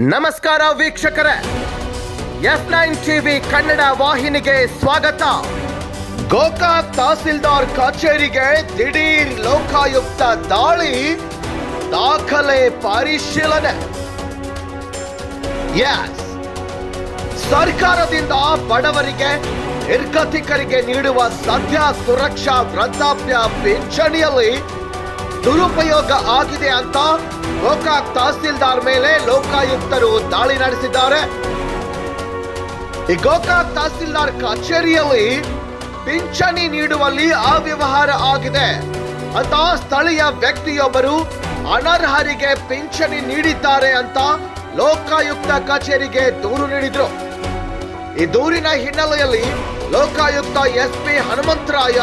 ನಮಸ್ಕಾರ ವೀಕ್ಷಕರೇ. F nine TV Kannada ವಾಹಿನಿಗೆ ಸ್ವಾಗತ. ಗೋಕಾಕ್ ತಹಸೀಲ್ದಾರ್ ಕಚೇರಿಗೆ ದಿಢೀರ್ ಲೋಕಾಯುಕ್ತ ದಾಳಿ, ದಾಖಲೆ ಪರಿಶೀಲನೆ. ಎಸ್ ಸರ್ಕಾರದಿಂದ ಬಡವರಿಗೆ, ನಿರ್ಗತಿಕರಿಗೆ ನೀಡುವ ಸದ್ಯ ಸುರಕ್ಷಾ ವೃದ್ಧಾಪ್ಯ ಪಿಂಚಣಿಯಲ್ಲಿ ದುರುಪಯೋಗ ಆಗಿದೆ ಅಂತ ಗೋಕಾಕ್ ತಹಸೀಲ್ದಾರ್ ಮೇಲೆ ಲೋಕಾಯುಕ್ತರು ದಾಳಿ ನಡೆಸಿದ್ದಾರೆ. ಈ ಗೋಕಾಕ್ ತಹಸೀಲ್ದಾರ್ ಕಚೇರಿಯಲ್ಲಿ ಪಿಂಚಣಿ ನೀಡುವಲ್ಲಿ ಅವ್ಯವಹಾರ ಆಗಿದೆ. ಅಂತ ಸ್ಥಳೀಯ ವ್ಯಕ್ತಿಯೊಬ್ಬರು ಅನರ್ಹರಿಗೆ ಪಿಂಚಣಿ ನೀಡಿದ್ದಾರೆ ಅಂತ ಲೋಕಾಯುಕ್ತ ಕಚೇರಿಗೆ ದೂರು ನೀಡಿದ್ರು. ಈ ದೂರಿನ ಹಿನ್ನೆಲೆಯಲ್ಲಿ ಲೋಕಾಯುಕ್ತ ಎಸ್ ಪಿ ಹನುಮಂತರಾಯ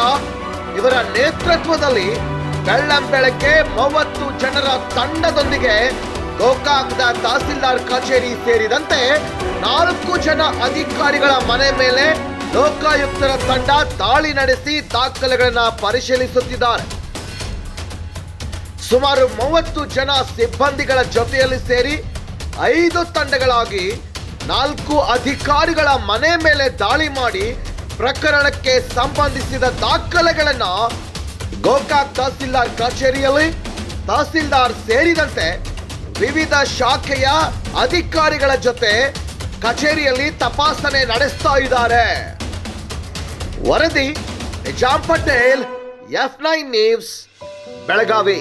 ಇವರ ನೇತೃತ್ವದಲ್ಲಿ ಬೆಳ್ಳಂಬೆಳಗ್ಗೆ ಮೂವತ್ತು ಜನರ ತಂಡದೊಂದಿಗೆ ಗೋಕಾಕ್ದ ತಹಸೀಲ್ದಾರ್ ಕಚೇರಿ ಸೇರಿದಂತೆ ನಾಲ್ಕು ಜನ ಅಧಿಕಾರಿಗಳ ಮನೆ ಮೇಲೆ ಲೋಕಾಯುಕ್ತರ ತಂಡ ದಾಳಿ ನಡೆಸಿ ದಾಖಲೆಗಳನ್ನು ಪರಿಶೀಲಿಸುತ್ತಿದ್ದಾರೆ. ಸುಮಾರು ಮೂವತ್ತು ಜನ ಸಿಬ್ಬಂದಿಗಳ ಜೊತೆಯಲ್ಲಿ ಸೇರಿ ಐದು ತಂಡಗಳಾಗಿ ನಾಲ್ಕು ಅಧಿಕಾರಿಗಳ ಮನೆ ಮೇಲೆ ದಾಳಿ ಮಾಡಿ ಪ್ರಕರಣಕ್ಕೆ ಸಂಬಂಧಿಸಿದ ದಾಖಲೆಗಳನ್ನ ಗೋಕಾಕ್ ತಹಸೀಲ್ದಾರ್ ಕಚೇರಿಯಲ್ಲಿ ತಹಸೀಲ್ದಾರ್ ಸೇರಿದಂತೆ ವಿವಿಧ ಶಾಖೆಯ ಅಧಿಕಾರಿಗಳ ಜೊತೆ ಕಚೇರಿಯಲ್ಲಿ ತಪಾಸಣೆ ನಡೆಸ್ತಾ ಇದ್ದಾರೆ. ವರದಿ Nizam Patel F nine news Belagavi.